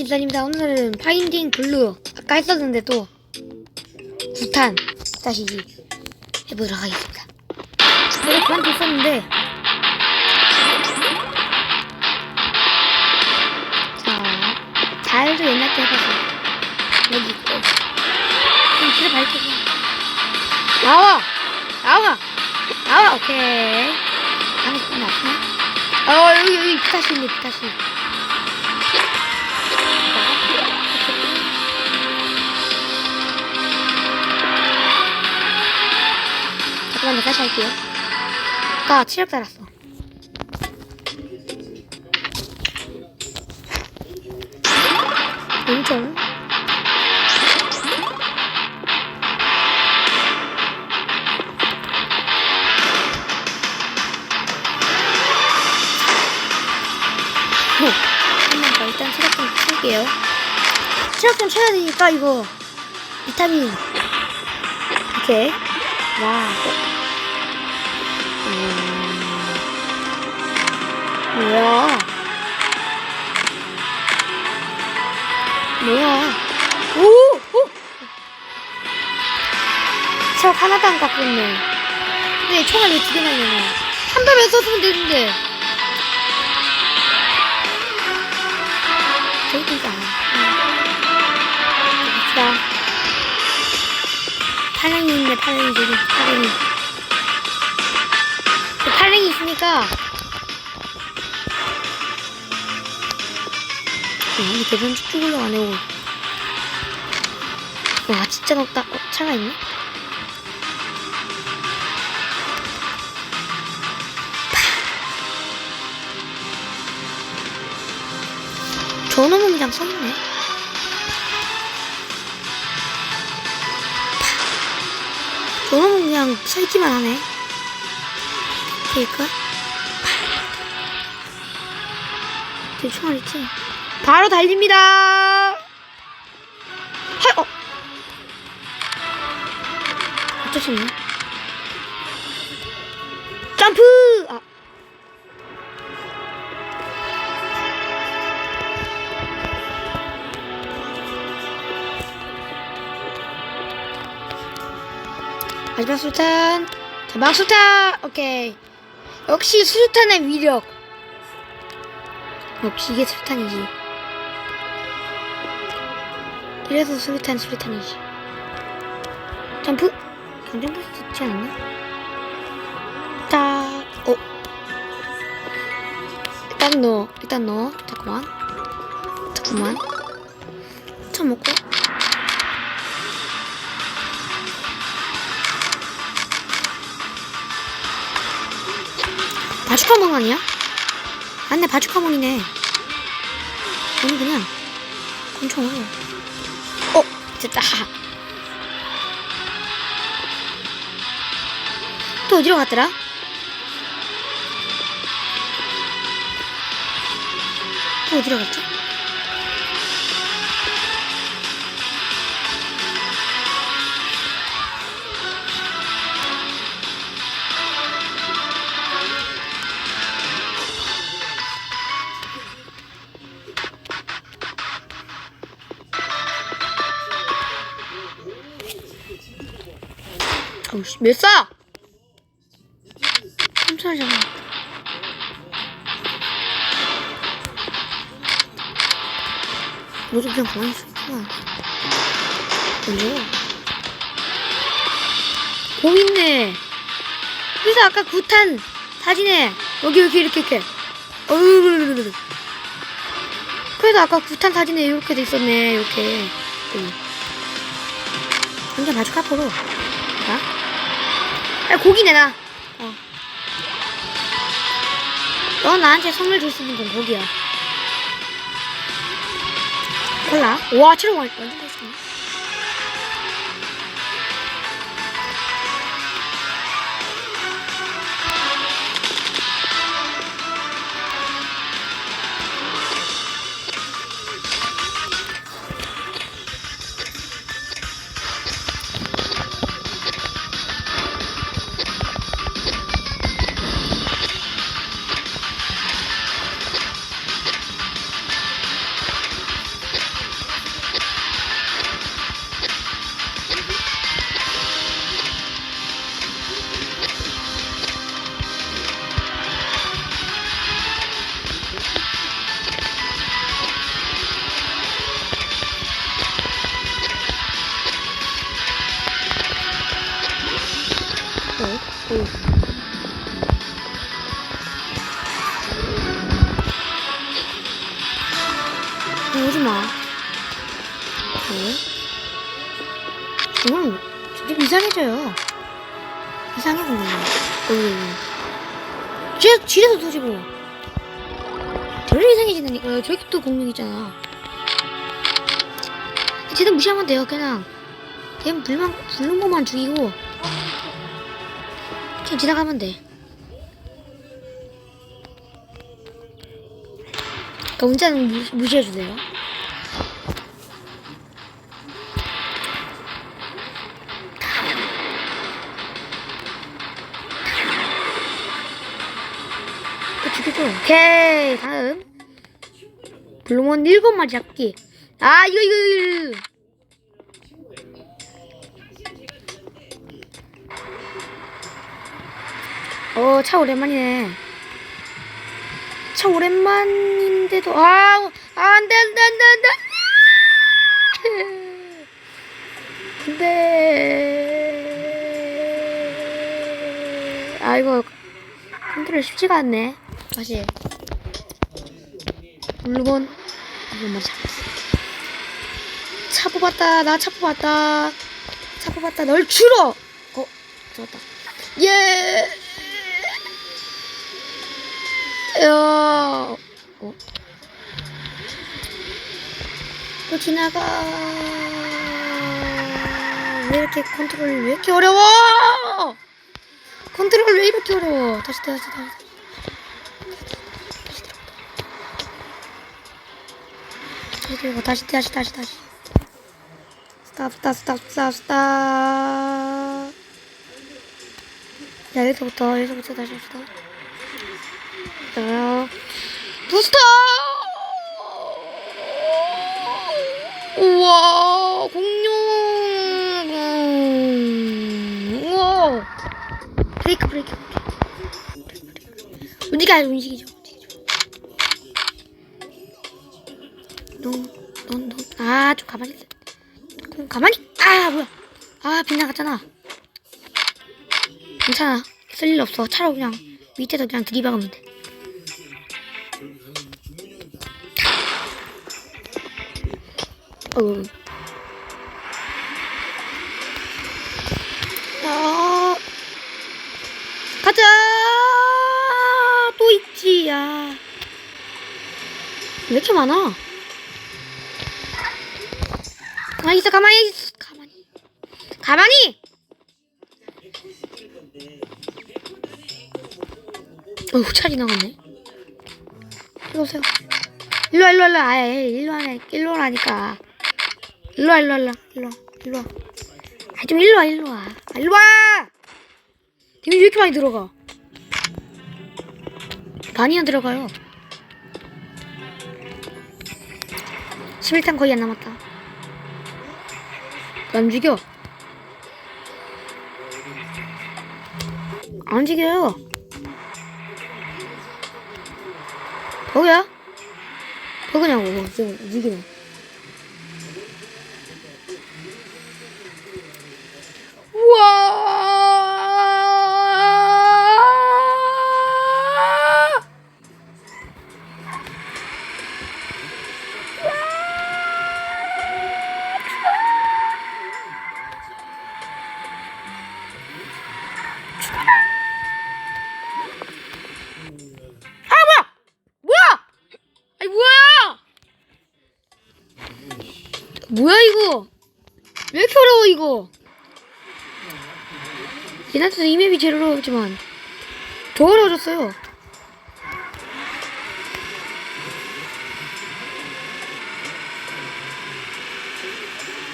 집사님입니다. 오늘은 파인딩 블루 아까 했었는데 또 9탄 다시 해보도록 하겠습니다. 원래 그한테 있었는데. 자 잘도 옛날 때 해봐서 여기 있고. 좀 길을 밝히고 나와! 나와! 나와! 오케이. 안에 끝났네 어 여기 여기 피타시 있네 피타시 잠깐만 다시 할게요. 아까 체력 달았어. 엄청. 한번 더 일단 체력 좀 채울게요. 체력 좀 채워야 되니까 이거 비타민 이렇게 와. 음, 뭐야? 뭐야? 오! 오! 체력 하나도 안 깎았네. 근데 총알 왜두 개나 있냐? 한 발만 썼으면 되는데. 저기도 있잖아. 봅시다. 팔랭이 있네, 팔랭이 저기, 팔랭이. 있으니까. 아니, 계단 쭉쭉 올라가네, 오. 와, 진짜 높다. 어, 차가 있네? 파. 저놈은 그냥 서있네. 저놈은 그냥 서있기만 하네. 케이크? 제 총알 있지? 바로 달립니다! 헐, 어! 어쩔 수 없네. 점프! 아. 마지막 수탄. 자, 막수탄! 오케이. 역시 수류탄의 위력. 역시 이게 수류탄이지. 이래서 수류탄 수류탄이지. 점프. 경쟁도 좋지 않나? 딱. 어. 일단 넣어. 일단 넣어. 잠깐만. 잠깐만. 차 먹고. 바주카몬 아니야? 맞네 바주카몬이네 아니 그냥 권총으로 어 됐다 또 어디로 갔더라? 또 어디로 갔지? 어우씨 몇 사? 3천원이잖아 너도 그냥 가만히 있었구나 언제? 곰 있네 그래서 아까 구탄 사진에 여기 여기 이렇게 이렇게 어으르르르르 그래서 아까 구탄 사진에 이렇게 돼 있었네 이렇게. 완전 마주 카포로 자. 야, 고기 내놔. 어. 너 나한테 선물 줄 수 있는 건 고기야. 콜라. 와, 체력 완- 완전 맛있네. 어, 쥐 쥐에서 터지고. 왜 이상해지는? 어, 저기 또 공룡 있잖아. 쟤는 무시하면 돼요. 그냥 그냥 불만 불능모만 죽이고 그냥 지나가면 돼. 그러니까 무, 무시해주세요. 오케이 다음 블루몬 일곱 마리 잡기. 아 이거 이거 이거. 어, 차 오랜만이네. 차 오랜만인데도, 아, 아, 안 돼, 안 돼, 안 돼, 안 돼. 안 돼. 아이고, 컨트롤 쉽지가 않네. 다시. 물건, 뭐 잡았어. 차 뽑았다, 나 차 뽑았다. 차 뽑았다, 널 줄어! 어, 잡았다. 예! 야, 어? 또 지나가. 왜 이렇게 컨트롤 왜 이렇게 어려워? 컨트롤 왜 이렇게 어려워? 다시 다시 다시. 다시 들고 다시 다시 다시 다시. 스탑 스탑 스탑 스탑 스탑. 자 여기서부터 여기서부터 다시 합시다. 자, 부스터! 우와, 공룡! 우와! 브레이크, 브레이크. 움직여, 움직이죠. 움직이죠. 아, 좀 가만히. 좀 가만히. 아, 뭐야. 아, 빗나갔잖아. 괜찮아. 쓸 일 없어. 차로 그냥 밑에서 그냥 들이박으면 돼. 어. 아, 가자. 또 있지, 야. 왜 이렇게 많아? 가만히 있어, 가만히 있어, 가만히. 가만히! 어우, 차 지나갔네. 일로 오세요. 일로 와, 일로 와, 일로 와. 아예, 일로 와네. 일로 오라니까. 일로 와, 일로 와, 일로 와. 일로 와, 일로 와. 아, 좀 일로 와, 일로 와. 아, 일로 와! 님이 왜 이렇게 많이 들어가? 많이 안 들어가요. 11탄 거의 안 남았다. 안 움직여. 안 움직여요. 버그야? 버그냐고, 지금 움직이네. 얘한테도 이 맵이 제일 어렵지만 더 어려워졌어요.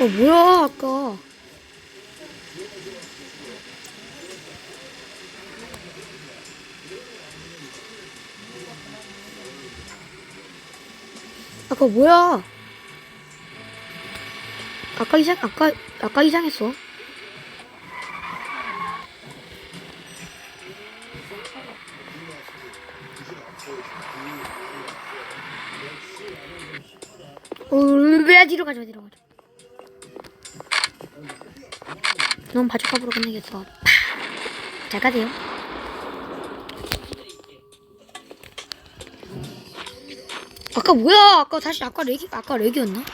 어 뭐야 아까? 아까 뭐야? 아까 이상 아까 아까 이상했어. 어, 왜 뒤로 가져 뒤로 가져. 넌 바주카으로 끝내겠어. 파. 잘 가세요. 아까 뭐야? 아까 다시 아까 레기 아까 레기였나?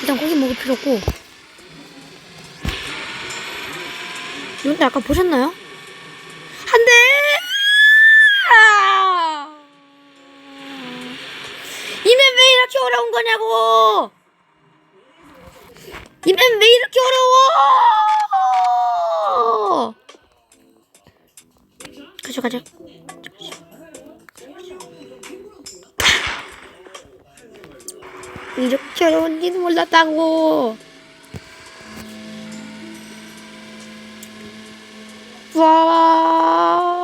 일단 거기 먹을 필요 없고. 여러분들 아까 보셨나요? 이렇게 어려운 거냐고! 이 맵 왜 이렇게 어려워! 가져 가져. 이렇게 어려운지는 몰랐다고. 와.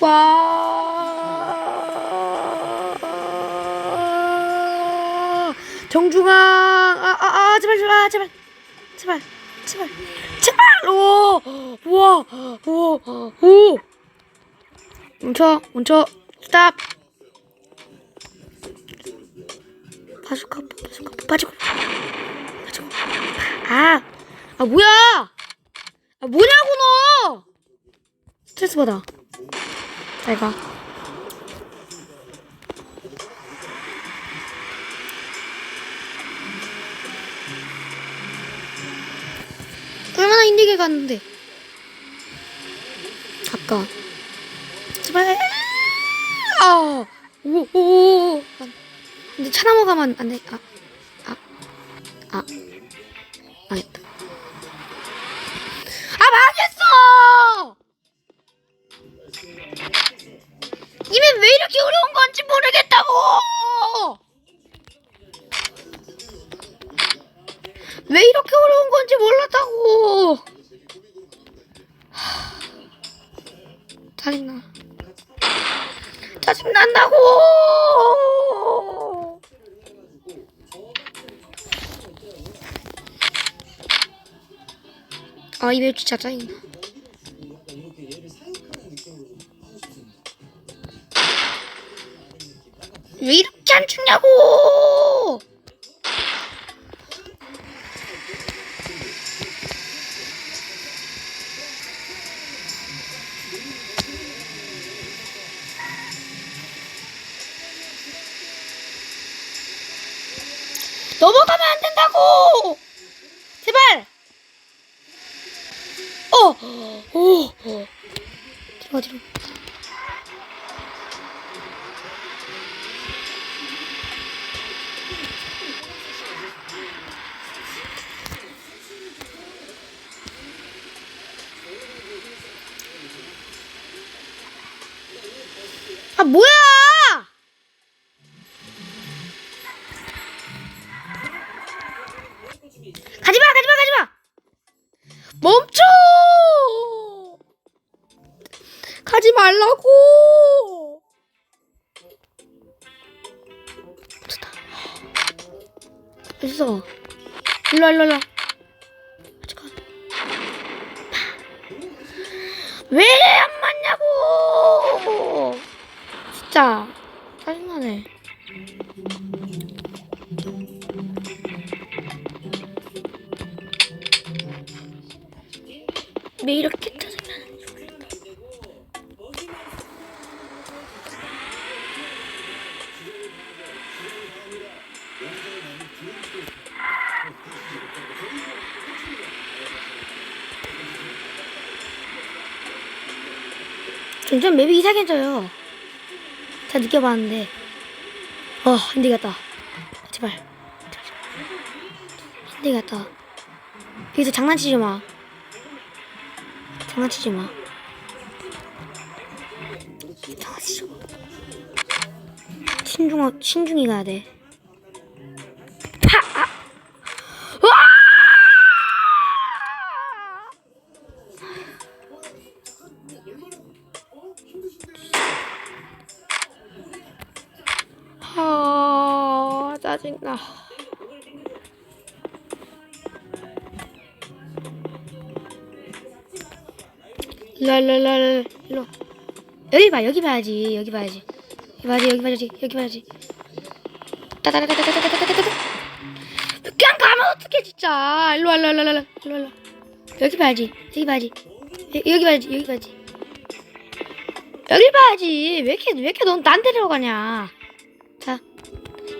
와. 정중앙. 아, 아, 아, 제발, 제발, 제발. 제발, 제발, 제발. 오. 우와. 오. 오. 멈춰, 멈춰. 스탑. 바주카, 바주카, 바주카. 바주카. 아, 아 뭐야? 아 뭐냐고 너? 스트레스 받아. 잘 가. 얼마나 힘들게 갔는데. 아까. 제발. 아, 오, 오, 오. 근데 차 넘어가면 안 돼. 아, 아, 아, 이맵 진짜 짜증나. 왜 이렇게 안 죽냐고! 넘어가면 안 된다고! 제발! 어! 오! 어. 들어가, 들어가. 일로와, 일로와. 왜안 맞냐고! 진짜. 짜증나네. 왜 이렇게 점점 맵이 이상해져요. 다 느껴봤는데. 어, 힘들겠다. 제발. 힘들겠다. 여기서 장난치지 마. 장난치지 마. 장난치지 마. 신중하, 신중히 가야 돼. 아. 랄랄랄 일로 여기 봐 여기 봐야지 여기 봐야지. 여기 봐야지 여기 봐야지 여기 봐야지. 따다다다다다다다다다다 그냥 가면 어떡해 진짜. 일로 와 일로 와 일로 와 일로 와 일로 와 여기 봐야지 여기 봐야지. 여- 여기 봐야지 여기 봐야지. 여길 봐야지. 왜 이렇게, 왜 이렇게 넌 딴 데로 가냐. 자,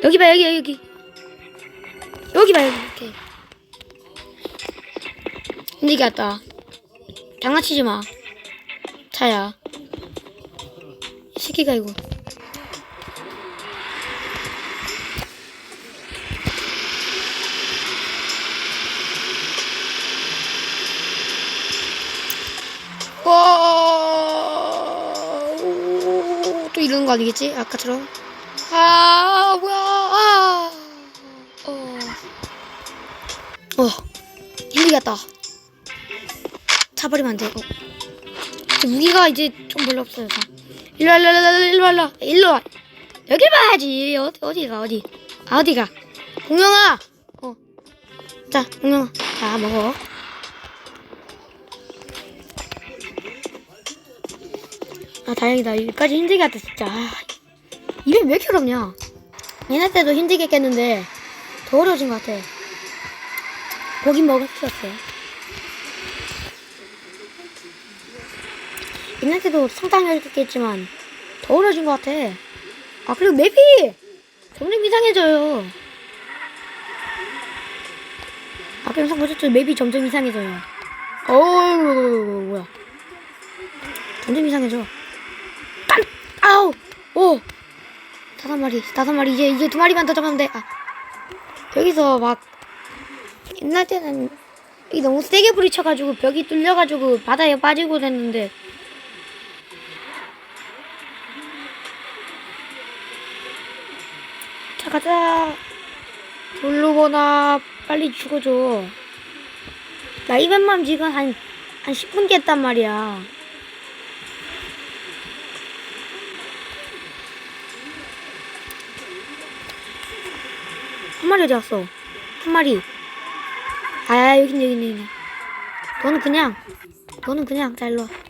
여기 봐, 여기, 여기. 여기 봐, 여기, 이렇게. 힘들게 왔다. 장난치지 마. 차야. 이 새끼가 이거. 와, 오, 또 이러는 거 아니겠지? 아까처럼. 아, 뭐야, 아, 어, 힘들겠다. 차버리면 안 돼. 어. 무기가 이제 좀 별로 없어요. 자. 일로 와, 일로 와, 일로 와, 일로 와, 일로 와. 여길 봐야지. 어디, 어디가, 어디. 아, 어디가. 공룡아! 어. 자, 공룡아. 자, 먹어. 아 다행이다 여기까지 힘들게 했다 진짜 아, 입에 왜 이렇게 어렵냐 옛날 때도 힘들게 깼는데 더 어려워진 것 같아 고기 먹을 수 없어요 옛날 때도 상당히 어렵게 깼지만 더 어려워진 것 같아 아 그리고 맵이 점점 이상해져요 아까 영상 보셨죠 맵이 점점 이상해져요 어우 뭐야 점점 이상해져 딴! 아우! 오! 다섯 마리, 다섯 마리. 이제, 이제 두 마리만 더 잡으면 돼. 아. 여기서 막, 옛날 때는, 이 너무 세게 부딪혀가지고 벽이 뚫려가지고 바다에 빠지고 됐는데. 자, 가자. 돌로거나 빨리 죽어줘. 나 이벤만 지금 한, 한 10분 깼단 말이야. 한 마리 어디 갔어? 한 마리. 아, 있네, 여기 있네. 너는 그냥, 너는 그냥, 자, 일로 와.